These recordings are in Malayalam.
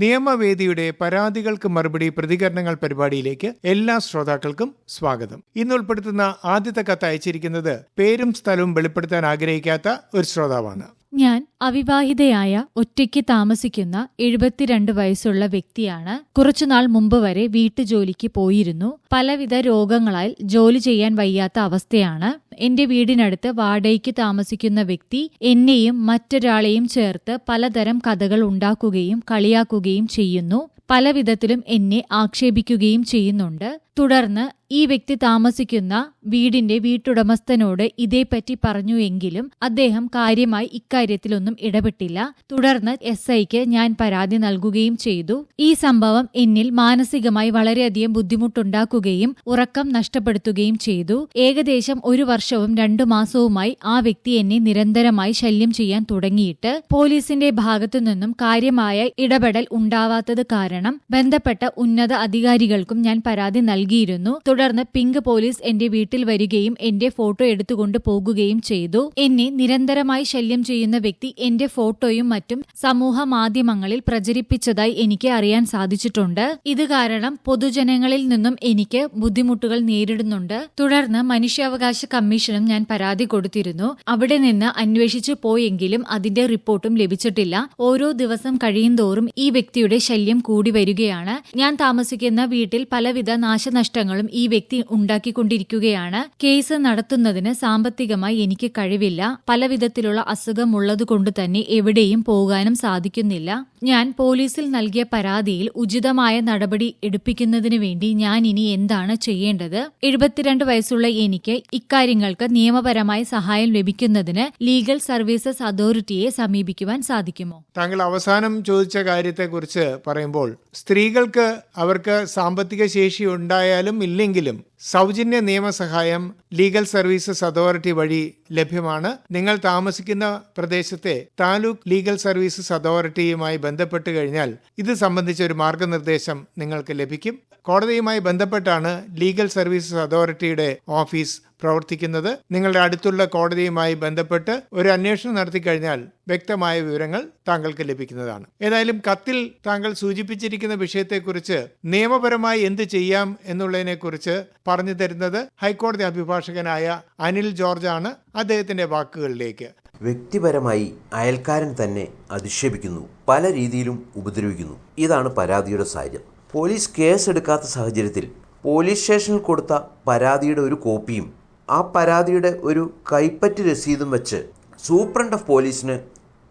നിയമവേദിയുടെ പരാതികൾക്ക് മറുപടി പ്രതികരണങ്ങൾ പരിപാടിയിലേക്ക് എല്ലാ ശ്രോതാക്കൾക്കും സ്വാഗതം. ഇന്ന് ഉൾപ്പെടുത്തുന്ന ആദ്യത്തെ കത്ത് അയച്ചിരിക്കുന്നത് പേരും സ്ഥലവും വെളിപ്പെടുത്താൻ ആഗ്രഹിക്കാത്ത ഒരു ശ്രോതാവാണ്. ഞാൻ അവിവാഹിതയായ ഒറ്റയ്ക്ക് താമസിക്കുന്ന എഴുപത്തിരണ്ട് വയസ്സുള്ള വ്യക്തിയാണ്. കുറച്ചുനാൾ മുമ്പ് വരെ വീട്ടുജോലിക്ക് പോയിരുന്നു. പലവിധ രോഗങ്ങളാൽ ജോലി ചെയ്യാൻ വയ്യാത്ത അവസ്ഥയാണ്. എന്റെ വീടിനടുത്ത് വാടകയ്ക്ക് താമസിക്കുന്ന വ്യക്തി എന്നെയും മറ്റൊരാളെയും ചേർത്ത് പലതരം കഥകൾ ഉണ്ടാക്കുകയും കളിയാക്കുകയും ചെയ്യുന്നു. പലവിധത്തിലും എന്നെ ആക്ഷേപിക്കുകയും ചെയ്യുന്നുണ്ട്. തുടർന്ന് ഈ വ്യക്തി താമസിക്കുന്ന വീടിന്റെ വീട്ടുടമസ്ഥനോട് ഇതേപ്പറ്റി പറഞ്ഞു എങ്കിലും അദ്ദേഹം കാര്യമായി ഇക്കാര്യത്തിലൊന്നും ഇടപെട്ടില്ല. തുടർന്ന് എസ് ഐക്ക് ഞാൻ പരാതി നൽകുകയും ചെയ്തു. ഈ സംഭവം എന്നിൽ മാനസികമായി വളരെയധികം ബുദ്ധിമുട്ടുണ്ടാക്കുകയും ഉറക്കം നഷ്ടപ്പെടുത്തുകയും ചെയ്തു. ഏകദേശം ഒരു വർഷവും രണ്ടു മാസവുമായി ആ വ്യക്തി എന്നെ നിരന്തരമായി ശല്യം ചെയ്യാൻ തുടങ്ങിയിട്ട് പോലീസിന്റെ ഭാഗത്തു നിന്നും കാര്യമായ ഇടപെടൽ ഉണ്ടാവാത്തത് കാരണം ബന്ധപ്പെട്ട ഉന്നത അധികാരികൾക്കും ഞാൻ പരാതി നൽകിയിരുന്നു. തുടർന്ന് പിങ്ക് പോലീസ് എന്റെ വീട്ടിൽ വരികയും എന്റെ ഫോട്ടോ എടുത്തുകൊണ്ട് പോകുകയും ചെയ്തു. എന്നെ നിരന്തരമായി ശല്യം ചെയ്യുന്ന വ്യക്തി എന്റെ ഫോട്ടോയും മറ്റും സമൂഹ മാധ്യമങ്ങളിൽ പ്രചരിപ്പിച്ചതായി എനിക്ക് അറിയാൻ സാധിച്ചിട്ടുണ്ട്. ഇത് കാരണം പൊതുജനങ്ങളിൽ നിന്നും എനിക്ക് ബുദ്ധിമുട്ടുകൾ നേരിടുന്നുണ്ട്. തുടർന്ന് മനുഷ്യാവകാശ കമ്മീഷനും ഞാൻ പരാതി കൊടുത്തിരുന്നു. അവിടെ നിന്ന് അന്വേഷിച്ചു പോയെങ്കിലും അതിന്റെ റിപ്പോർട്ടും ലഭിച്ചിട്ടില്ല. ഓരോ ദിവസം കഴിയുന്തോറും ഈ വ്യക്തിയുടെ ശല്യം കൂടി വരികയാണ്. ഞാൻ താമസിക്കുന്ന വീട്ടിൽ പലവിധ നാശനഷ്ടങ്ങളും ഈ വ്യക്തി ഉണ്ടാക്കിക്കൊണ്ടിരിക്കുകയാണ്. കേസ് നടത്തുന്നതിന് സാമ്പത്തികമായി എനിക്ക് കഴിവില്ല. പല വിധത്തിലുള്ള അസുഖമുള്ളതുകൊണ്ട് തന്നെ എവിടെയും പോകാനും സാധിക്കുന്നില്ല. ഞാൻ പോലീസിൽ നൽകിയ പരാതിയിൽ ഉചിതമായ നടപടി എടുപ്പിക്കുന്നതിന് വേണ്ടി ഞാൻ ഇനി എന്താണ് ചെയ്യേണ്ടത്? എഴുപത്തിരണ്ട് വയസ്സുള്ള എനിക്ക് ഇക്കാര്യങ്ങൾക്ക് നിയമപരമായ സഹായം ലഭിക്കുന്നതിന് ലീഗൽ സർവീസസ് അതോറിറ്റിയെ സമീപിക്കുവാൻ സാധിക്കുമോ? താങ്കൾ അവസാനം ചോദിച്ച കാര്യത്തെക്കുറിച്ച് പറയുമ്പോൾ സ്ത്രീകൾക്ക് അവർക്ക് സാമ്പത്തിക ശേഷി ഉണ്ടായാലും ഇല്ലെങ്കിലും സൗജന്യ നിയമസഹായം ലീഗൽ സർവീസസ് അതോറിറ്റി വഴി ലഭ്യമാണ്. നിങ്ങൾ താമസിക്കുന്ന പ്രദേശത്തെ താലൂക്ക് ലീഗൽ സർവീസസ് അതോറിറ്റിയുമായി ബന്ധപ്പെട്ട് കഴിഞ്ഞാൽ ഇത് സംബന്ധിച്ച ഒരു മാർഗനിർദ്ദേശം നിങ്ങൾക്ക് ലഭിക്കും. കോടതിയുമായി ബന്ധപ്പെട്ടാണ് ലീഗൽ സർവീസസ് അതോറിറ്റിയുടെ ഓഫീസ് പ്രവർത്തിക്കുന്നത്. നിങ്ങളുടെ അടുത്തുള്ള കോടതിയുമായി ബന്ധപ്പെട്ട് ഒരു അന്വേഷണം നടത്തി കഴിഞ്ഞാൽ വ്യക്തമായ വിവരങ്ങൾ താങ്കൾക്ക് ലഭിക്കുന്നതാണ്. ഏതായാലും കത്തിൽ താങ്കൾ സൂചിപ്പിച്ചിരിക്കുന്ന വിഷയത്തെക്കുറിച്ച് നിയമപരമായി എന്ത് ചെയ്യാം എന്നുള്ളതിനെക്കുറിച്ച് പറഞ്ഞു തരുന്നത് ഹൈക്കോടതി അഭിഭാഷകനായ അനിൽ ജോർജ് ആണ് അദ്ദേഹത്തിന്റെ വാക്കുകളിലേക്ക്. വ്യക്തിപരമായി അയൽക്കാരൻ തന്നെ അധിക്ഷേപിക്കുന്നു പല രീതിയിലും ഉപദ്രവിക്കുന്നു. ഇതാണ് പരാതിയുടെ സാഹചര്യം. പോലീസ് കേസ് എടുക്കാത്ത സാഹചര്യത്തിൽ പോലീസ് സ്റ്റേഷനിൽ കൊടുത്ത പരാതിയുടെ ഒരു കോപ്പിയും ആ പരാതിയുടെ ഒരു കൈപ്പറ്റ് രസീതും വെച്ച് സൂപ്രണ്ട് ഓഫ് പോലീസിന്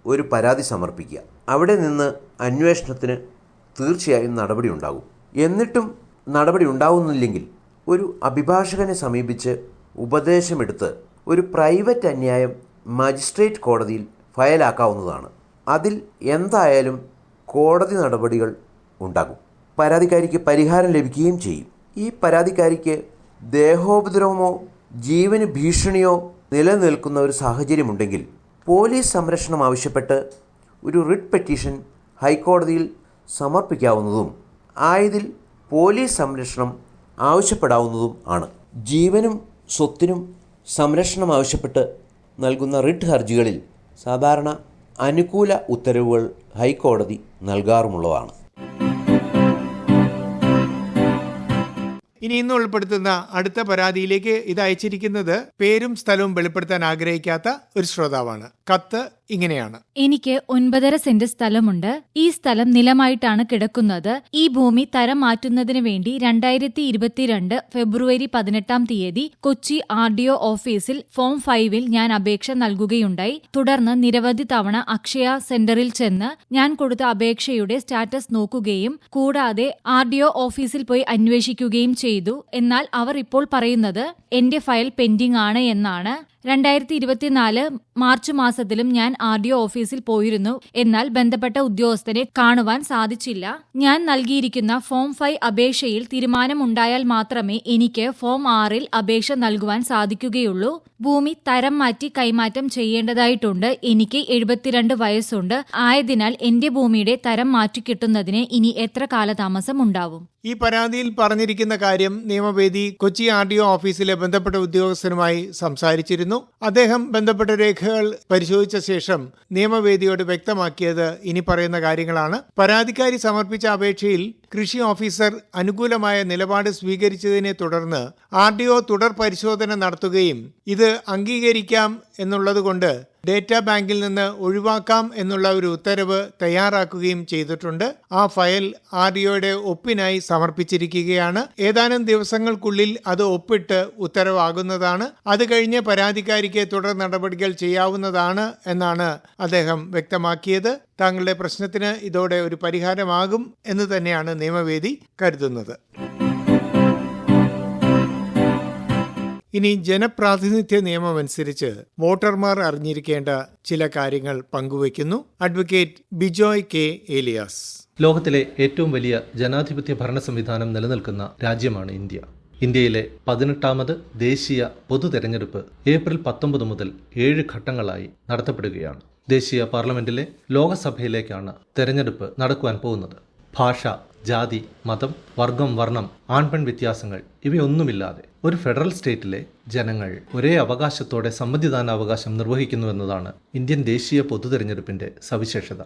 ഒരു പരാതി സമർപ്പിക്കുക. അവിടെ നിന്ന് അന്വേഷണത്തിന് തീർച്ചയായും നടപടി ഉണ്ടാകും എന്നിട്ടും നടപടി ഉണ്ടാവുന്നില്ലെങ്കിൽ ഒരു അഭിഭാഷകനെ സമീപിച്ച് ഉപദേശമെടുത്ത് ഒരു പ്രൈവറ്റ് അന്യായം മജിസ്ട്രേറ്റ് കോടതിയിൽ ഫയലാക്കാവുന്നതാണ്. അതിൽ എന്തായാലും കോടതി നടപടികൾ ഉണ്ടാകും. പരാതിക്കാരിക്ക് പരിഹാരം ലഭിക്കുകയും ചെയ്യും. ഈ പരാതിക്കാരിക്ക് ദേഹോപദ്രവമോ ജീവന് ഭീഷണിയോ നിലനിൽക്കുന്ന ഒരു സാഹചര്യമുണ്ടെങ്കിൽ പോലീസ് സംരക്ഷണം ആവശ്യപ്പെട്ട് ഒരു റിട്ട് പെറ്റീഷൻ ഹൈക്കോടതിയിൽ സമർപ്പിക്കാവുന്നതും ആയതിൽ പോലീസ് സംരക്ഷണം ആവശ്യപ്പെടാവുന്നതും ആണ്. ജീവനും സ്വത്തിനും സംരക്ഷണം ആവശ്യപ്പെട്ട് നൽകുന്ന റിട്ട് ഹർജികളിൽ സാധാരണ അനുകൂല ഉത്തരവുകൾ ഹൈക്കോടതി നൽകാറുമുള്ളതാണ്. ഇനി ഇന്ന് ഉൾപ്പെടുത്തുന്ന അടുത്ത പരാതിയിലേക്ക് ഇത് അയച്ചിരിക്കുന്നത് പേരും സ്ഥലവും വെളിപ്പെടുത്താൻ ആഗ്രഹിക്കാത്ത ഒരു ശ്രോതാവാണ്. കത്ത് ഇങ്ങനെയാണ്. എനിക്ക് ഒൻപതര സെന്റ് സ്ഥലമുണ്ട്. ഈ സ്ഥലം നിലമായിട്ടാണ് കിടക്കുന്നത്. ഈ ഭൂമി തരം മാറ്റുന്നതിന് വേണ്ടി രണ്ടായിരത്തി ഇരുപത്തിരണ്ട് ഫെബ്രുവരി പതിനെട്ടാം തീയതി കൊച്ചി ആർ ഡി ഒ ഓഫീസിൽ ഫോം ഫൈവിൽ ഞാൻ അപേക്ഷ നൽകുകയുണ്ടായി. തുടർന്ന് നിരവധി തവണ അക്ഷയ സെന്ററിൽ ചെന്ന് ഞാൻ കൊടുത്ത അപേക്ഷയുടെ സ്റ്റാറ്റസ് നോക്കുകയും കൂടാതെ ആർ ഡി ഒ ഓഫീസിൽ പോയി അന്വേഷിക്കുകയും ചെയ്തു. എന്നാൽ അവർ ഇപ്പോൾ പറയുന്നത് എന്റെ ഫയൽ പെൻഡിംഗ് ആണ് എന്നാണ്. രണ്ടായിരത്തി ഇരുപത്തിനാല് മാർച്ച് മാസത്തിലും ഞാൻ ആർ ഡി ഒ ഓഫീസിൽ പോയിരുന്നു. എന്നാൽ ബന്ധപ്പെട്ട ഉദ്യോഗസ്ഥനെ കാണുവാൻ സാധിച്ചില്ല. ഞാൻ നൽകിയിരിക്കുന്ന ഫോം ഫൈവ് അപേക്ഷയിൽ തീരുമാനമുണ്ടായാൽ മാത്രമേ എനിക്ക് ഫോം ആറിൽ അപേക്ഷ നൽകുവാൻ സാധിക്കുകയുള്ളൂ. ഭൂമി തരം മാറ്റി കൈമാറ്റം ചെയ്യേണ്ടതായിട്ടുണ്ട്. എനിക്ക് എഴുപത്തിരണ്ട് വയസ്സുണ്ട്. ആയതിനാൽ എന്റെ ഭൂമിയുടെ തരം മാറ്റി കിട്ടുന്നതിന് ഇനി എത്ര കാലതാമസം ഉണ്ടാവും? ഈ പരാതിയിൽ പറഞ്ഞിരിക്കുന്ന കാര്യം Niyamavedi Kochi R D O ഓഫീസിലെ ബന്ധപ്പെട്ട ഉദ്യോഗസ്ഥരുമായി സംസാരിച്ചിരുന്നു. തുടർന്നു അദ്ദേഹം ബന്ധപ്പെട്ട രേഖകൾ പരിശോധിച്ച ശേഷം നിയമവേദിയോട് വ്യക്തമാക്കിയത് ഇനി പറയുന്ന കാര്യങ്ങളാണ്. പരാതിക്കാരി സമർപ്പിച്ച അപേക്ഷയിൽ കൃഷി ഓഫീസർ അനുകൂലമായ നിലപാട് സ്വീകരിച്ചതിനെ തുടർന്ന് ആർ ഡി ഒ തുടർ പരിശോധന നടത്തുകയും ഇത് അംഗീകരിക്കാം എന്നുള്ളതുകൊണ്ട് ഡേറ്റാ ബാങ്കിൽ നിന്ന് ഒഴിവാക്കാം എന്നുള്ള ഒരു ഉത്തരവ് തയ്യാറാക്കുകയും ചെയ്തിട്ടുണ്ട്. ആ ഫയൽ ആർ ഡി ഒയുടെ ഒപ്പിനായി സമർപ്പിച്ചിരിക്കുകയാണ്. ഏതാനും ദിവസങ്ങൾക്കുള്ളിൽ അത് ഒപ്പിട്ട് ഉത്തരവാകുന്നതാണ്. അത് കഴിഞ്ഞ് പരാതിക്കാരിക്ക് തുടർ നടപടികൾ ചെയ്യാവുന്നതാണ് എന്നാണ് അദ്ദേഹം വ്യക്തമാക്കിയത്. താങ്കളുടെ പ്രശ്നത്തിന് ഇതോടെ ഒരു പരിഹാരമാകും എന്ന് തന്നെയാണ് നിയമവേദി കരുതുന്നത്. ഇനി ജനപ്രാതിനിധ്യ നിയമം അനുസരിച്ച് വോട്ടർമാർ അറിഞ്ഞിരിക്കേണ്ട ചില കാര്യങ്ങൾ പങ്കുവയ്ക്കുന്നു. Advocate Bijoy K Elias. ലോകത്തിലെ ഏറ്റവും വലിയ ജനാധിപത്യ ഭരണ സംവിധാനം നിലനിൽക്കുന്ന രാജ്യമാണ് ഇന്ത്യ. ഇന്ത്യയിലെ പതിനെട്ടാമത് ദേശീയ പൊതു തെരഞ്ഞെടുപ്പ് ഏപ്രിൽ പത്തൊമ്പത് മുതൽ ഏഴ് ഘട്ടങ്ങളായി നടത്തപ്പെടുകയാണ്. ദേശീയ പാർലമെന്റിലെ ലോകസഭയിലേക്കാണ് തെരഞ്ഞെടുപ്പ് നടക്കുവാൻ പോകുന്നത്. ഭാഷ ജാതി മതം വർഗം വർണം ആൺപെൺ വ്യത്യാസങ്ങൾ ഇവയൊന്നുമില്ലാതെ ഒരു ഫെഡറൽ സ്റ്റേറ്റിലെ ജനങ്ങൾ ഒരേ അവകാശത്തോടെ സമ്മതിദാന അവകാശം നിർവഹിക്കുന്നുവെന്നതാണ് ഇന്ത്യൻ ദേശീയ പൊതു തെരഞ്ഞെടുപ്പിന്റെ സവിശേഷത.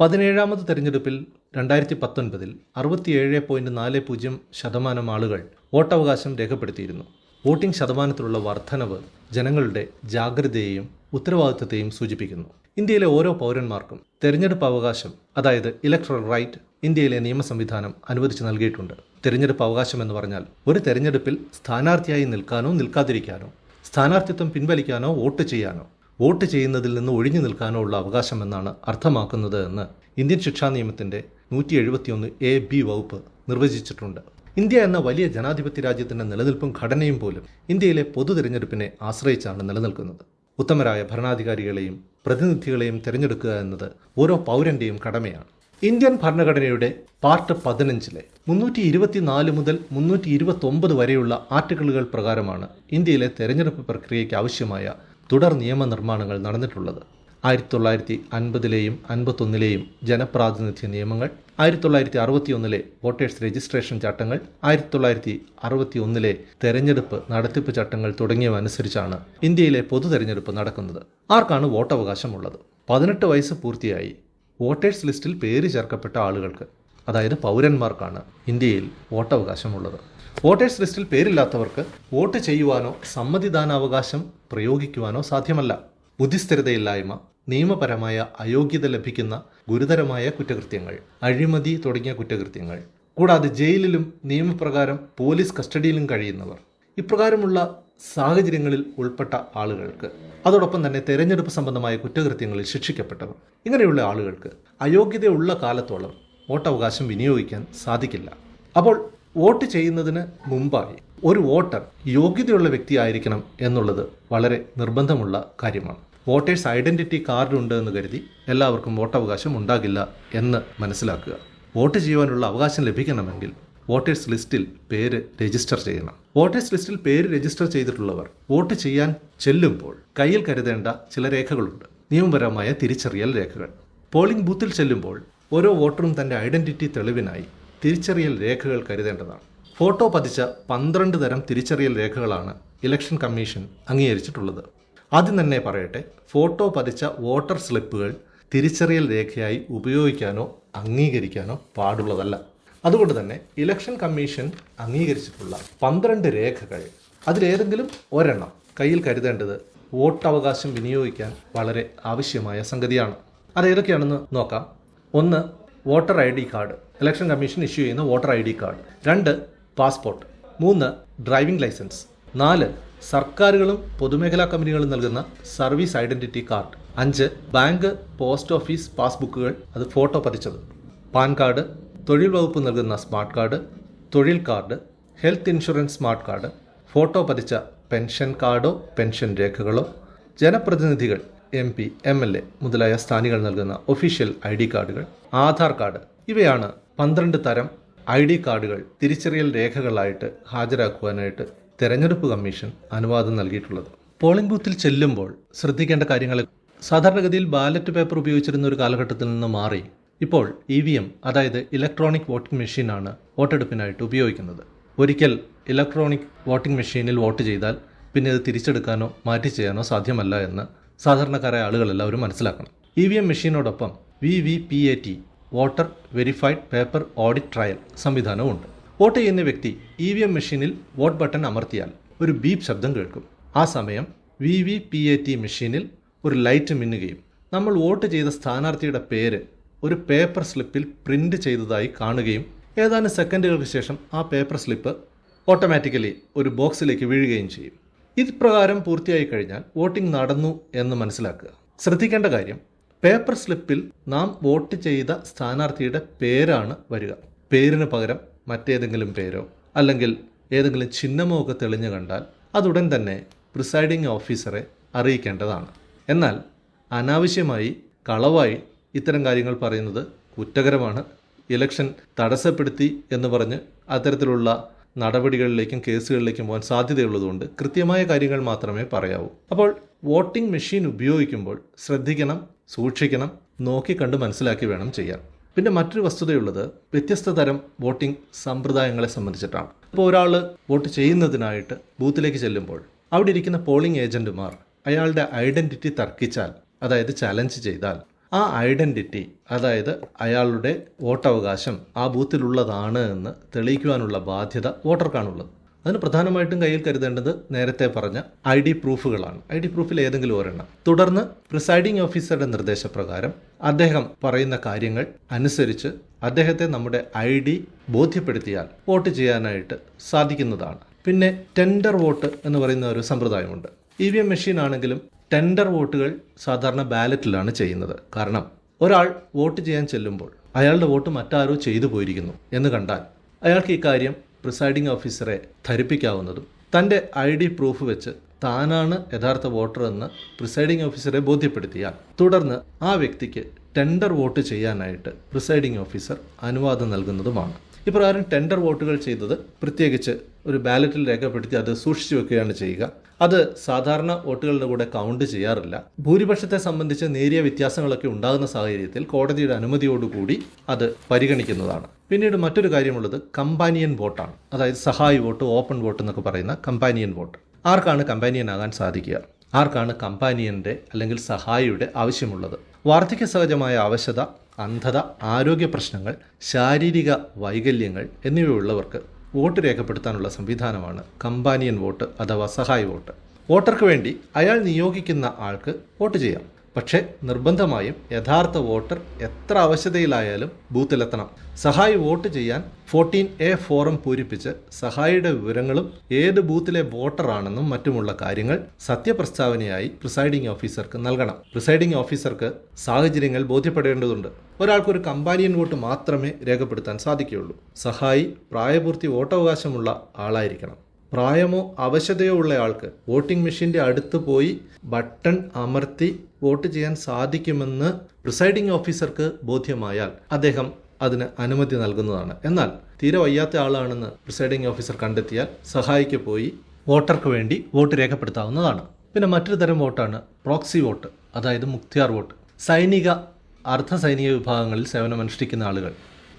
പതിനേഴാമത് തെരഞ്ഞെടുപ്പിൽ രണ്ടായിരത്തി പത്തൊൻപതിൽ അറുപത്തിയേഴ് പോയിന്റ് നാല് പൂജ്യം ശതമാനം ആളുകൾ വോട്ടവകാശം രേഖപ്പെടുത്തിയിരുന്നു. വോട്ടിംഗ് ശതമാനത്തിലുള്ള വർധനവ് ജനങ്ങളുടെ ജാഗ്രതയെയും ഉത്തരവാദിത്തത്തെയും സൂചിപ്പിക്കുന്നു. ഇന്ത്യയിലെ ഓരോ പൗരന്മാർക്കും തെരഞ്ഞെടുപ്പ് അവകാശം അതായത് ഇലക്ട്രൽ റൈറ്റ് ഇന്ത്യയിലെ നിയമ സംവിധാനം അനുവദിച്ചു നൽകിയിട്ടുണ്ട്. തെരഞ്ഞെടുപ്പ് അവകാശം എന്ന് പറഞ്ഞാൽ ഒരു തെരഞ്ഞെടുപ്പിൽ സ്ഥാനാർത്ഥിയായി നിൽക്കാനോ നിൽക്കാതിരിക്കാനോ സ്ഥാനാർത്ഥിത്വം പിൻവലിക്കാനോ വോട്ട് ചെയ്യാനോ വോട്ട് ചെയ്യുന്നതിൽ നിന്ന് ഒഴിഞ്ഞു നിൽക്കാനോ ഉള്ള അവകാശം എന്നാണ് അർത്ഥമാക്കുന്നത് എന്ന് ഇന്ത്യൻ ശിക്ഷാ നിയമത്തിന്റെ നൂറ്റി എഴുപത്തിയൊന്ന് എ ബി വകുപ്പ് നിർവചിച്ചിട്ടുണ്ട്. ഇന്ത്യ എന്ന വലിയ ജനാധിപത്യ രാജ്യത്തിന്റെ നിലനിൽപ്പും ഘടനയും പോലും ഇന്ത്യയിലെ പൊതു തിരഞ്ഞെടുപ്പിനെ ആശ്രയിച്ചാണ് നിലനിൽക്കുന്നത്. ഉത്തമരായ ഭരണാധികാരികളെയും പ്രതിനിധികളെയും തിരഞ്ഞെടുക്കുക എന്നത് ഓരോ പൗരന്റെയും കടമയാണ്. ഇന്ത്യൻ ഭരണഘടനയുടെ പാർട്ട് പതിനഞ്ചിലെ മുന്നൂറ്റി ഇരുപത്തിനാല് മുതൽ മുന്നൂറ്റി ഇരുപത്തി ഒമ്പത് വരെയുള്ള ആർട്ടിക്കിളുകൾ പ്രകാരമാണ് ഇന്ത്യയിലെ തെരഞ്ഞെടുപ്പ് പ്രക്രിയയ്ക്ക് ആവശ്യമായ തുടർ നിയമനിർമ്മാണങ്ങൾ നടന്നിട്ടുള്ളത്. ആയിരത്തി തൊള്ളായിരത്തി അൻപതിലെയും അൻപത്തൊന്നിലെയും ജനപ്രാതിനിധ്യ നിയമങ്ങൾ ആയിരത്തി തൊള്ളായിരത്തി അറുപത്തിയൊന്നിലെ വോട്ടേഴ്സ് രജിസ്ട്രേഷൻ ചട്ടങ്ങൾ ആയിരത്തി തൊള്ളായിരത്തി അറുപത്തി ഒന്നിലെ തെരഞ്ഞെടുപ്പ് നടത്തിപ്പ് ചട്ടങ്ങൾ തുടങ്ങിയവ അനുസരിച്ചാണ് ഇന്ത്യയിലെ പൊതു തെരഞ്ഞെടുപ്പ് നടക്കുന്നത്. ആർക്കാണ് വോട്ടവകാശമുള്ളത്? പതിനെട്ട് വയസ്സ് പൂർത്തിയായി. വോട്ടേഴ്സ് ലിസ്റ്റിൽ പേര് ചേർക്കപ്പെട്ട ആളുകൾക്ക് അതായത് പൗരന്മാർക്കാണ് ഇന്ത്യയിൽ വോട്ടവകാശമുള്ളത്. വോട്ടേഴ്സ് ലിസ്റ്റിൽ പേരില്ലാത്തവർക്ക് വോട്ട് ചെയ്യുവാനോ സമ്മതിദാനാവകാശം പ്രയോഗിക്കുവാനോ സാധ്യമല്ല. ബുദ്ധിസ്ഥിരതയില്ലായ്മ നിയമപരമായ അയോഗ്യത ലഭിക്കുന്ന ഗുരുതരമായ കുറ്റകൃത്യങ്ങൾ അഴിമതി തുടങ്ങിയ കുറ്റകൃത്യങ്ങൾ. കൂടാതെ ജയിലിലും നിയമപ്രകാരം പോലീസ് കസ്റ്റഡിയിലും കഴിയുന്നവർ. ഇപ്രകാരമുള്ള സാഹചര്യങ്ങളിൽ ഉൾപ്പെട്ട ആളുകൾക്ക് അതോടൊപ്പം തന്നെ തെരഞ്ഞെടുപ്പ് സംബന്ധമായ കുറ്റകൃത്യങ്ങളിൽ ശിക്ഷിക്കപ്പെട്ടവർ ഇങ്ങനെയുള്ള ആളുകൾക്ക് അയോഗ്യതയുള്ള കാലത്തോളം വോട്ടവകാശം വിനിയോഗിക്കാൻ സാധിക്കില്ല. അപ്പോൾ വോട്ട് ചെയ്യുന്നതിന് മുമ്പായി ഒരു വോട്ടർ യോഗ്യതയുള്ള വ്യക്തിയായിരിക്കണം എന്നുള്ളത് വളരെ നിർബന്ധമുള്ള കാര്യമാണ്. വോട്ടേഴ്സ് ഐഡന്റിറ്റി കാർഡ് ഉണ്ട് എന്ന് കരുതി എല്ലാവർക്കും വോട്ടവകാശം ഉണ്ടാകില്ല എന്ന് മനസ്സിലാക്കുക. വോട്ട് ചെയ്യുവാനുള്ള അവകാശം ലഭിക്കണമെങ്കിൽ വോട്ടേഴ്സ് ലിസ്റ്റിൽ പേര് രജിസ്റ്റർ ചെയ്യണം. വോട്ടേഴ്സ് ലിസ്റ്റിൽ പേര് രജിസ്റ്റർ ചെയ്തിട്ടുള്ളവർ വോട്ട് ചെയ്യാൻ ചെല്ലുമ്പോൾ കയ്യിൽ കരുതേണ്ട ചില രേഖകളുണ്ട്. നിയമപരമായ തിരിച്ചറിയൽ രേഖകൾ. പോളിംഗ് ബൂത്തിൽ ചെല്ലുമ്പോൾ ഓരോ വോട്ടറും തന്റെ ഐഡന്റിറ്റി തെളിവിനായി തിരിച്ചറിയൽ രേഖകൾ കരുതേണ്ടതാണ്. ഫോട്ടോ പതിച്ച പന്ത്രണ്ട് തരം തിരിച്ചറിയൽ രേഖകളാണ് ഇലക്ഷൻ കമ്മീഷൻ അംഗീകരിച്ചിട്ടുള്ളത്. ആദ്യം തന്നെ പറയട്ടെ ഫോട്ടോ പതിച്ച വോട്ടർ സ്ലിപ്പുകൾ തിരിച്ചറിയൽ രേഖയായി ഉപയോഗിക്കാനോ അംഗീകരിക്കാനോ പാടുള്ളതല്ല. അതുകൊണ്ട് തന്നെ ഇലക്ഷൻ കമ്മീഷൻ അംഗീകരിച്ചിട്ടുള്ള പന്ത്രണ്ട് രേഖകൾ അതിലേതെങ്കിലും ഒരെണ്ണം കയ്യിൽ കരുതേണ്ടത് വോട്ടവകാശം വിനിയോഗിക്കാൻ വളരെ ആവശ്യമായ സംഗതിയാണ്. അതേതൊക്കെയാണെന്ന് നോക്കാം. ഒന്ന് voter I D card. Election commission issue ചെയ്യുന്ന വോട്ടർ ഐ ഡി കാർഡ്. രണ്ട് പാസ്പോർട്ട്. മൂന്ന് ഡ്രൈവിംഗ് ലൈസൻസ് നാല് സർക്കാരുകളും പൊതുമേഖലാ കമ്പനികളും നൽകുന്ന സർവീസ് ഐഡന്റിറ്റി കാർഡ് അഞ്ച് ബാങ്ക് പോസ്റ്റ് ഓഫീസ് പാസ്ബുക്കുകൾ അത് ഫോട്ടോ പതിച്ചത്. PAN card. തൊഴിൽ വകുപ്പ് നൽകുന്ന സ്മാർട്ട് കാർഡ് തൊഴിൽ card health insurance smart card photo പതിച്ച പെൻഷൻ കാർഡോ പെൻഷൻ രേഖകളോ ജനപ്രതിനിധികൾ M P M L A മുതലായ സ്ഥാനികൾ നൽകുന്ന ഒഫീഷ്യൽ ഐ ഡി കാർഡുകൾ ആധാർ കാർഡ് ഇവയാണ് പന്ത്രണ്ട് തരം ഐ ഡി കാർഡുകൾ തിരിച്ചറിയൽ രേഖകളായിട്ട് ഹാജരാക്കുവാനായിട്ട് തെരഞ്ഞെടുപ്പ് കമ്മീഷൻ അനുവാദം നൽകിയിട്ടുള്ളത്. പോളിംഗ് ബൂത്തിൽ ചെല്ലുമ്പോൾ ശ്രദ്ധിക്കേണ്ട കാര്യങ്ങൾ സാധാരണഗതിയിൽ ബാലറ്റ് പേപ്പർ ഉപയോഗിച്ചിരുന്ന ഒരു കാലഘട്ടത്തിൽ നിന്ന് മാറി ഇപ്പോൾ ഇ വി എം അതായത് ഇലക്ട്രോണിക് വോട്ടിംഗ് മെഷീനാണ് വോട്ടെടുപ്പിനായിട്ട് ഉപയോഗിക്കുന്നത്. ഒരിക്കൽ ഇലക്ട്രോണിക് വോട്ടിംഗ് മെഷീനിൽ വോട്ട് ചെയ്താൽ പിന്നെ അത് തിരിച്ചെടുക്കാനോ മാറ്റി ചെയ്യാനോ സാധ്യമല്ല എന്ന് സാധാരണക്കാരായ ആളുകളെല്ലാവരും മനസ്സിലാക്കണം. E V M മെഷീനോടൊപ്പം V V P A T voter verified paper audit trail സംവിധാനവുമുണ്ട് vote ചെയ്യുന്ന വ്യക്തി ഇ വി എം മെഷീനിൽ വോട്ട് ബട്ടൺ അമർത്തിയാൽ ഒരു ബീപ് ശബ്ദം കേൾക്കും. ആ സമയം V V P A T മെഷീനിൽ ഒരു ലൈറ്റ് മിന്നുകയും നമ്മൾ വോട്ട് ചെയ്ത സ്ഥാനാർത്ഥിയുടെ പേര് ഒരു പേപ്പർ സ്ലിപ്പിൽ പ്രിന്റ് ചെയ്തതായി കാണുകയും ഏതാനും സെക്കൻഡുകൾക്ക് ശേഷം ആ പേപ്പർ സ്ലിപ്പ് ഓട്ടോമാറ്റിക്കലി ഒരു ബോക്സിലേക്ക് വീഴുകയും ചെയ്യും. ഇപ്രകാരം പൂർത്തിയായി കഴിഞ്ഞാൽ വോട്ടിംഗ് നടന്നു എന്ന് മനസ്സിലാക്കുക. ശ്രദ്ധിക്കേണ്ട കാര്യം പേപ്പർ സ്ലിപ്പിൽ നാം വോട്ട് ചെയ്ത സ്ഥാനാർത്ഥിയുടെ പേരാണ് വരിക. പേരിന് പകരം മറ്റേതെങ്കിലും പേരോ അല്ലെങ്കിൽ ഏതെങ്കിലും ചിഹ്നമോ ഒക്കെ തെളിഞ്ഞു കണ്ടാൽ അതുടൻ തന്നെ പ്രിസൈഡിംഗ് ഓഫീസറെ അറിയിക്കേണ്ടതാണ്. എന്നാൽ അനാവശ്യമായി കളവായി ഇത്തരം കാര്യങ്ങൾ പറയുന്നത് കുറ്റകരമാണ്. ഇലക്ഷൻ തടസ്സപ്പെടുത്തി എന്ന് പറഞ്ഞ് അത്തരത്തിലുള്ള നടപടികളിലേക്കും കേസുകളിലേക്കും പോകാൻ സാധ്യതയുള്ളതുകൊണ്ട് കൃത്യമായ കാര്യങ്ങൾ മാത്രമേ പറയാവൂ. അപ്പോൾ വോട്ടിംഗ് മെഷീൻ ഉപയോഗിക്കുമ്പോൾ ശ്രദ്ധിക്കണം സൂക്ഷിക്കണം നോക്കി കണ്ട് മനസ്സിലാക്കി വേണം ചെയ്യാൻ. പിന്നെ മറ്റൊരു വസ്തുതയുള്ളത് വ്യത്യസ്ത തരം വോട്ടിംഗ് സമ്പ്രദായങ്ങളെ സംബന്ധിച്ചിട്ടാണ്. ഇപ്പോൾ ഒരാൾ വോട്ട് ചെയ്യുന്നതിനായിട്ട് ബൂത്തിലേക്ക് ചെല്ലുമ്പോൾ അവിടെ ഇരിക്കുന്ന പോളിംഗ് ഏജന്റുമാർ അയാളുടെ ഐഡന്റിറ്റി തർക്കിച്ചാൽ അതായത് ചലഞ്ച് ചെയ്താൽ ആ ഐഡന്റിറ്റി അതായത് അയാളുടെ വോട്ടവകാശം ആ ബൂത്തിലുള്ളതാണ് എന്ന് തെളിയിക്കുവാനുള്ള ബാധ്യത വോട്ടർക്കാണുള്ളത്. അതിന് പ്രധാനമായിട്ടും കയ്യിൽ കരുതേണ്ടത് നേരത്തെ പറഞ്ഞ ഐ ഡി പ്രൂഫുകളാണ്. ഐ ഡി പ്രൂഫിൽ ഏതെങ്കിലും ഒരെണ്ണം. തുടർന്ന് പ്രിസൈഡിംഗ് ഓഫീസറുടെ നിർദ്ദേശപ്രകാരം അദ്ദേഹം പറയുന്ന കാര്യങ്ങൾ അനുസരിച്ച് അദ്ദേഹത്തെ നമ്മുടെ ഐ ഡി ബോധ്യപ്പെടുത്തിയാൽ വോട്ട് ചെയ്യാനായിട്ട് സാധിക്കുന്നതാണ്. പിന്നെ ടെൻഡർ വോട്ട് എന്ന് പറയുന്ന ഒരു സമ്പ്രദായമുണ്ട്. ഇ വി എം മെഷീൻ ആണെങ്കിലും ടെൻഡർ വോട്ടുകൾ സാധാരണ ബാലറ്റിലാണ് ചെയ്യുന്നത്. കാരണം ഒരാൾ വോട്ട് ചെയ്യാൻ ചെല്ലുമ്പോൾ അയാളുടെ വോട്ട് മറ്റാരോ ചെയ്തു പോയിരിക്കുന്നു എന്ന് കണ്ടാൽ അയാൾക്ക് ഇക്കാര്യം പ്രിസൈഡിംഗ് ഓഫീസറെ ധരിപ്പിക്കാവുന്നതും തന്റെ ഐ ഡി പ്രൂഫ് വെച്ച് താനാണ് യഥാർത്ഥ വോട്ടർ എന്ന് പ്രിസൈഡിംഗ് ഓഫീസറെ ബോധ്യപ്പെടുത്തിയാൽ തുടർന്ന് ആ വ്യക്തിക്ക് ടെൻഡർ വോട്ട് ചെയ്യാനായിട്ട് പ്രിസൈഡിംഗ് ഓഫീസർ അനുവാദം നൽകുന്നതുമാണ്. ഇപ്രകാരം ടെൻഡർ വോട്ടുകൾ ചെയ്തത് പ്രത്യേകിച്ച് ഒരു ബാലറ്റിൽ രേഖപ്പെടുത്തി അത് സൂക്ഷിച്ചു വെക്കുകയാണ് ചെയ്യുക. അത് സാധാരണ വോട്ടുകളുടെ കൂടെ കൗണ്ട് ചെയ്യാറില്ല. ഭൂരിപക്ഷത്തെ സംബന്ധിച്ച് നേരിയ വ്യത്യാസങ്ങളൊക്കെ ഉണ്ടാകുന്ന സാഹചര്യത്തിൽ കോടതിയുടെ അനുമതിയോടുകൂടി അത് പരിഗണിക്കുന്നതാണ്. പിന്നീട് മറ്റൊരു കാര്യമുള്ളത് കമ്പാനിയൻ വോട്ടാണ് അതായത് സഹായി വോട്ട് ഓപ്പൺ വോട്ട് എന്നൊക്കെ പറയുന്ന കമ്പാനിയൻ വോട്ട് ആർക്കാണ് കമ്പാനിയൻ ആകാൻ സാധിക്കുക? ആർക്കാണ് കമ്പാനിയന്റെ അല്ലെങ്കിൽ സഹായിയുടെ ആവശ്യമുള്ളത്? വാർദ്ധക്യ സഹജമായ അവശത അന്ധത ആരോഗ്യ പ്രശ്നങ്ങൾ ശാരീരിക വൈകല്യങ്ങൾ എന്നിവയുള്ളവർക്ക് വോട്ട് രേഖപ്പെടുത്താനുള്ള സംവിധാനമാണ് കമ്പാനിയൻ വോട്ട് അഥവാ സഹായ വോട്ട്. വോട്ടർക്ക് വേണ്ടി അയാൾ നിയോഗിക്കുന്ന ആൾക്ക് വോട്ട് ചെയ്യാം. പക്ഷേ നിർബന്ധമായും യഥാർത്ഥ വോട്ടർ എത്ര അവശതയിലായാലും ബൂത്തിലെത്തണം. സഹായി വോട്ട് ചെയ്യാൻ ഫോർട്ടീൻ എ ഫോറം പൂരിപ്പിച്ച് സഹായിയുടെ വിവരങ്ങളും ഏത് ബൂത്തിലെ വോട്ടറാണെന്നും മറ്റുമുള്ള കാര്യങ്ങൾ സത്യപ്രസ്താവനയായി പ്രിസൈഡിംഗ് ഓഫീസർക്ക് നൽകണം. പ്രിസൈഡിംഗ് ഓഫീസർക്ക് സാഹചര്യങ്ങൾ ബോധ്യപ്പെടേണ്ടതുണ്ട്. ഒരാൾക്കൊരു കമ്പാനിയൻ വോട്ട് മാത്രമേ രേഖപ്പെടുത്താൻ സാധിക്കുകയുള്ളൂ. സഹായി പ്രായപൂർത്തി വോട്ടവകാശമുള്ള ആളായിരിക്കണം. പ്രായമോ അവശതയോ ഉള്ളയാൾക്ക് വോട്ടിംഗ് മെഷീന്റെ അടുത്ത് പോയി ബട്ടൺ അമർത്തി വോട്ട് ചെയ്യാൻ സാധിക്കുമെന്ന് പ്രിസൈഡിംഗ് ഓഫീസർക്ക് ബോധ്യമായാൽ അദ്ദേഹം അതിന് അനുമതി നൽകുന്നതാണ്. എന്നാൽ തീരെ വയ്യാത്ത ആളാണെന്ന് പ്രിസൈഡിംഗ് ഓഫീസർ കണ്ടെത്തിയാൽ സഹായിക്ക് പോയി വോട്ടർക്ക് വേണ്ടി വോട്ട് രേഖപ്പെടുത്താവുന്നതാണ്. പിന്നെ മറ്റൊരു തരം വോട്ടാണ് പ്രോക്സി വോട്ട് അതായത് മുക്തിയാർ വോട്ട്. സൈനിക അർദ്ധ സൈനിക വിഭാഗങ്ങളിൽ സേവനമനുഷ്ഠിക്കുന്ന ആളുകൾ.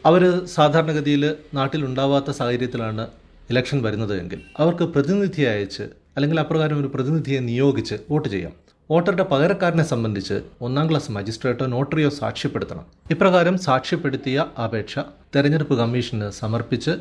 അവർ സാധാരണഗതിയിൽ നാട്ടിലുണ്ടാവാത്ത സാഹചര്യത്തിലാണ് ഇലക്ഷൻ വരുന്നത് എങ്കിൽ അവർക്ക് പ്രതിനിധിയെ അയച്ച് അല്ലെങ്കിൽ അപ്രകാരം ഒരു പ്രതിനിധിയെ നിയോഗിച്ച് വോട്ട് ചെയ്യാം. വോട്ടറുടെ പകരക്കാരനെ സംബന്ധിച്ച് ഒന്നാം ക്ലാസ് മജിസ്ട്രേറ്റോ നോട്ടറിയോ സാക്ഷ്യപ്പെടുത്തണം. ഇപ്രകാരം സാക്ഷ്യപ്പെടുത്തിയ അപേക്ഷ തെരഞ്ഞെടുപ്പ് കമ്മീഷന് സമർപ്പിച്ച്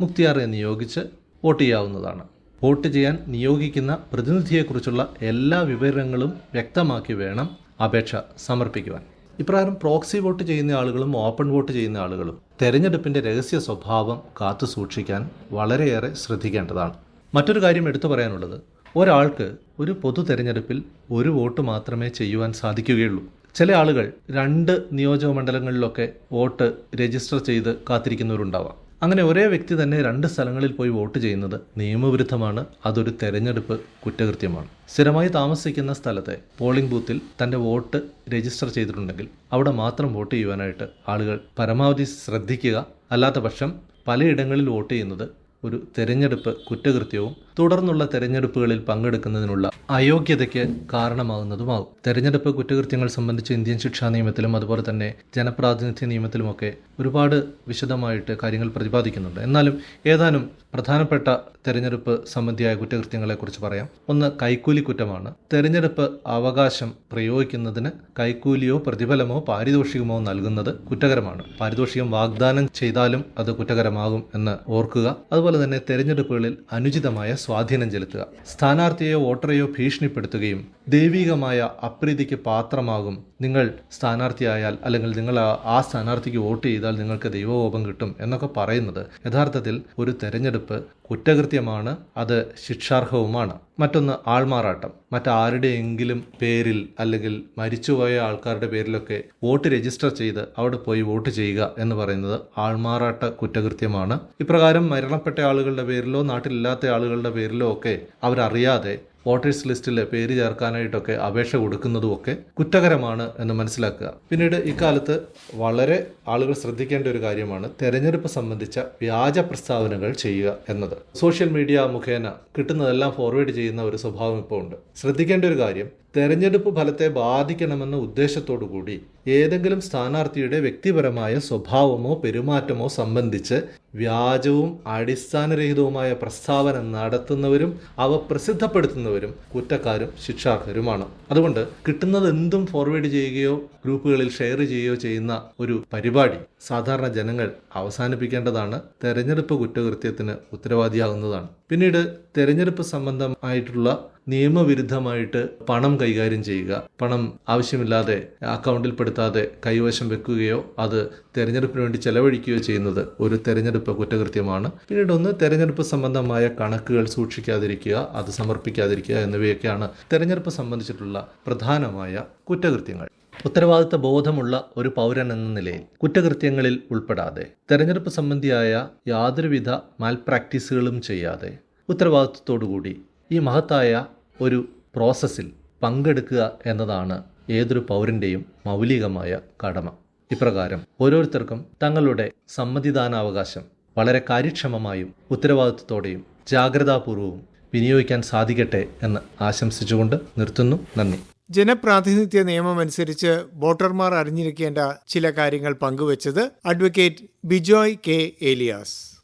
മുക്തിയാറെ നിയോഗിച്ച് വോട്ട് ചെയ്യാവുന്നതാണ്. വോട്ട് ചെയ്യാൻ നിയോഗിക്കുന്ന പ്രതിനിധിയെക്കുറിച്ചുള്ള എല്ലാ വിവരങ്ങളും വ്യക്തമാക്കി വേണം അപേക്ഷ സമർപ്പിക്കുവാൻ. ഇപ്രകാരം പ്രോക്സി വോട്ട് ചെയ്യുന്ന ആളുകളും ഓപ്പൺ വോട്ട് ചെയ്യുന്ന ആളുകളും തെരഞ്ഞെടുപ്പിന്റെ രഹസ്യ സ്വഭാവം കാത്തു സൂക്ഷിക്കാൻ വളരെയേറെ ശ്രദ്ധിക്കേണ്ടതാണ്. മറ്റൊരു കാര്യം എടുത്തു പറയാനുള്ളത്. ഒരാൾക്ക് ഒരു പൊതു തെരഞ്ഞെടുപ്പിൽ ഒരു വോട്ട് മാത്രമേ ചെയ്യുവാൻ സാധിക്കുകയുള്ളൂ. ചില ആളുകൾ രണ്ട് നിയോജക മണ്ഡലങ്ങളിലൊക്കെ വോട്ട് രജിസ്റ്റർ ചെയ്ത് കാത്തിരിക്കുന്നവരുണ്ടാവാം. അങ്ങനെ ഒരേ വ്യക്തി തന്നെ രണ്ട് സ്ഥലങ്ങളിൽ പോയി വോട്ട് ചെയ്യുന്നത് നിയമവിരുദ്ധമാണ്. അതൊരു തെരഞ്ഞെടുപ്പ് കുറ്റകൃത്യമാണ്. സ്ഥിരമായി താമസിക്കുന്ന സ്ഥലത്തെ പോളിംഗ് ബൂത്തിൽ തന്റെ വോട്ട് രജിസ്റ്റർ ചെയ്തിട്ടുണ്ടെങ്കിൽ അവിടെ മാത്രം വോട്ട് ചെയ്യുവാനായിട്ട് ആളുകൾ പരമാവധി ശ്രദ്ധിക്കുക. അല്ലാത്ത പക്ഷം പലയിടങ്ങളിൽ വോട്ട് ചെയ്യുന്നത് ഒരു തെരഞ്ഞെടുപ്പ് കുറ്റകൃത്യവും തുടർന്നുള്ള തെരഞ്ഞെടുപ്പുകളിൽ പങ്കെടുക്കുന്നതിനുള്ള അയോഗ്യതയ്ക്ക് കാരണമാകുന്നതുമാകും. തെരഞ്ഞെടുപ്പ് കുറ്റകൃത്യങ്ങൾ സംബന്ധിച്ച് ഇന്ത്യൻ ശിക്ഷാ നിയമത്തിലും അതുപോലെ തന്നെ ജനപ്രാതിനിധ്യ നിയമത്തിലുമൊക്കെ ഒരുപാട് വിശദമായിട്ട് കാര്യങ്ങൾ പ്രതിപാദിക്കുന്നുണ്ട്. എന്നാലും ഏതാനും പ്രധാനപ്പെട്ട തെരഞ്ഞെടുപ്പ് സംബന്ധിയായ കുറ്റകൃത്യങ്ങളെക്കുറിച്ച് പറയാം. ഒന്ന് കൈക്കൂലി കുറ്റമാണ് തെരഞ്ഞെടുപ്പ് അവകാശം പ്രയോഗിക്കുന്നതിന് കൈക്കൂലിയോ പ്രതിഫലമോ പാരിതോഷികമോ നൽകുന്നത് കുറ്റകരമാണ്. പാരിതോഷികം വാഗ്ദാനം ചെയ്താലും അത് കുറ്റകരമാകും എന്ന് ഓർക്കുക. അതുപോലെ തന്നെ തെരഞ്ഞെടുപ്പുകളിൽ അനുചിതമായ സ്വാധീനം ചെലുത്തുക. സ്ഥാനാർത്ഥിയെയോ വോട്ടറെയോ ഭീഷണിപ്പെടുത്തുകയും ദൈവികമായ അപ്രീതിക്ക് പാത്രമാകും. നിങ്ങൾ സ്ഥാനാർത്ഥിയായാൽ അല്ലെങ്കിൽ നിങ്ങൾ ആ സ്ഥാനാർത്ഥിക്ക് വോട്ട് ചെയ്താൽ നിങ്ങൾക്ക് ദൈവകോപം കിട്ടും എന്നൊക്കെ പറയുന്നത് യഥാർത്ഥത്തിൽ ഒരു തെരഞ്ഞെടുപ്പ് കുറ്റകൃത്യമാണ് അത് ശിക്ഷാർഹവുമാണ്. മറ്റൊന്ന് ആൾമാറാട്ടം. മറ്റാരുടെയെങ്കിലും പേരിൽ അല്ലെങ്കിൽ മരിച്ചുപോയ ആൾക്കാരുടെ പേരിലൊക്കെ വോട്ട് രജിസ്റ്റർ ചെയ്ത് അവിടെ പോയി വോട്ട് ചെയ്യുക എന്ന് പറയുന്നത് ആൾമാറാട്ട കുറ്റകൃത്യമാണ്. ഇപ്രകാരം മരണപ്പെട്ട ആളുകളുടെ പേരിലോ നാട്ടിലില്ലാത്ത ആളുകളുടെ പേരിലോ ഒക്കെ അവരറിയാതെ വോട്ടേഴ്സ് ലിസ്റ്റിൽ പേര് ചേർക്കാനായിട്ടൊക്കെ അപേക്ഷ കൊടുക്കുന്നതുമൊക്കെ കുറ്റകരമാണ് എന്ന് മനസ്സിലാക്കുക. പിന്നീട് ഇക്കാലത്ത് വളരെ ആളുകൾ ശ്രദ്ധിക്കേണ്ട ഒരു കാര്യമാണ് തെരഞ്ഞെടുപ്പ് സംബന്ധിച്ച വ്യാജ പ്രസ്താവനകൾ ചെയ്യുക എന്നത്. സോഷ്യൽ മീഡിയ മുഖേന കിട്ടുന്നതെല്ലാം ഫോർവേഡ് ചെയ്യുന്ന ഒരു സ്വഭാവം ഇപ്പോൾ ഉണ്ട്. ശ്രദ്ധിക്കേണ്ട ഒരു കാര്യം തെരഞ്ഞെടുപ്പ് ഫലത്തെ ബാധിക്കണമെന്ന ഉദ്ദേശത്തോടു കൂടി ഏതെങ്കിലും സ്ഥാനാർത്ഥിയുടെ വ്യക്തിപരമായ സ്വഭാവമോ പെരുമാറ്റമോ സംബന്ധിച്ച് വ്യാജവും അടിസ്ഥാനരഹിതവുമായ പ്രസ്താവന നടത്തുന്നവരും അവ പ്രസിദ്ധപ്പെടുത്തുന്നവരും കുറ്റക്കാരും ശിക്ഷാർഹരുമാണ്. അതുകൊണ്ട് കിട്ടുന്നത് എന്തും ഫോർവേഡ് ചെയ്യുകയോ ഗ്രൂപ്പുകളിൽ ഷെയർ ചെയ്യുകയോ ചെയ്യുന്ന ഒരു പരിപാടി സാധാരണ ജനങ്ങൾ അവസാനിപ്പിക്കേണ്ടതാണ് തെരഞ്ഞെടുപ്പ് കുറ്റകൃത്യത്തിന് ഉത്തരവാദിയാകുന്നതാണ്. പിന്നീട് തെരഞ്ഞെടുപ്പ് സംബന്ധമായിട്ടുള്ള നിയമവിരുദ്ധമായിട്ട് പണം കൈകാര്യം ചെയ്യുക. പണം ആവശ്യമില്ലാതെ അക്കൗണ്ടിൽ പെടുത്താതെ കൈവശം വെക്കുകയോ അത് തെരഞ്ഞെടുപ്പിന് വേണ്ടി ചെലവഴിക്കുകയോ ചെയ്യുന്നത് ഒരു തെരഞ്ഞെടുപ്പ് കുറ്റകൃത്യമാണ്. പിന്നീട് ഒന്ന് തെരഞ്ഞെടുപ്പ് സംബന്ധമായ കണക്കുകൾ സൂക്ഷിക്കാതിരിക്കുക അത് സമർപ്പിക്കാതിരിക്കുക എന്നിവയൊക്കെയാണ് തെരഞ്ഞെടുപ്പ് സംബന്ധിച്ചിട്ടുള്ള പ്രധാനമായ കുറ്റകൃത്യങ്ങൾ. ഉത്തരവാദിത്ത ബോധമുള്ള ഒരു പൗരൻ എന്ന നിലയിൽ കുറ്റകൃത്യങ്ങളിൽ ഉൾപ്പെടാതെ തെരഞ്ഞെടുപ്പ് സംബന്ധിയായ യാതൊരുവിധ മാൽപ്രാക്ടീസുകളും ചെയ്യാതെ ഉത്തരവാദിത്വത്തോടുകൂടി ഈ മഹത്തായ ഒരു പ്രോസസ്സിൽ പങ്കെടുക്കുക എന്നതാണ് ഏതൊരു പൗരന്റെയും മൗലികമായ കടമ. ഇപ്രകാരം ഓരോരുത്തർക്കും തങ്ങളുടെ സമ്മതിദാനാവകാശം വളരെ കാര്യക്ഷമമായും ഉത്തരവാദിത്വത്തോടെയും ജാഗ്രതാപൂർവവും വിനിയോഗിക്കാൻ സാധിക്കട്ടെ എന്ന് ആശംസിച്ചുകൊണ്ട് നിർത്തുന്നു. നന്ദി. ജനപ്രാതിനിധ്യ നിയമം അനുസരിച്ച് വോട്ടർമാർ അറിഞ്ഞിരിക്കേണ്ട ചില കാര്യങ്ങൾ പങ്കുവച്ചത് അഡ്വക്കേറ്റ് ബിജോയ് കെ ഏലിയാസ്.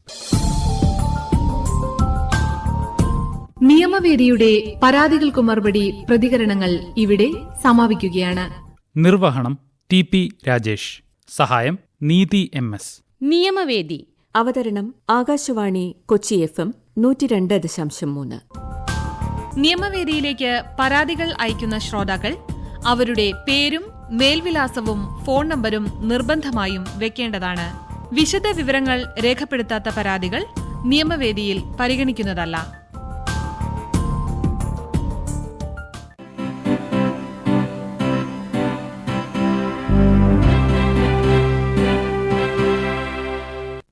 നിയമവേദിയുടെ പരാതികൾക്ക് മറുപടി പ്രതികരണങ്ങൾ ഇവിടെ സമാപിക്കുകയാണ്. നിർവഹണം ടി പി രാജേഷ്. സഹായം നീതി എം എസ്. നിയമവേദി. അവതരണം ആകാശവാണി കൊച്ചി എഫ് എം നൂറ്റി രണ്ട് ദശാംശം മൂന്ന്. നിയമവേദിയിലേക്ക് പരാതികൾ അയക്കുന്ന ശ്രോതാക്കൾ അവരുടെ പേരും മേൽവിലാസവും ഫോൺ നമ്പരും നിർബന്ധമായും വെക്കേണ്ടതാണ്. വിശദ വിവരങ്ങൾ രേഖപ്പെടുത്താത്ത പരാതികൾ നിയമവേദിയിൽ പരിഗണിക്കുന്നതല്ല.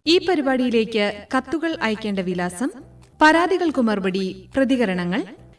ഈ പരിപാടിയിലേക്ക് കത്തുകൾ അയക്കേണ്ട വിലാസം പരാതികൾക്കു മറുപടി പ്രതികരണങ്ങൾ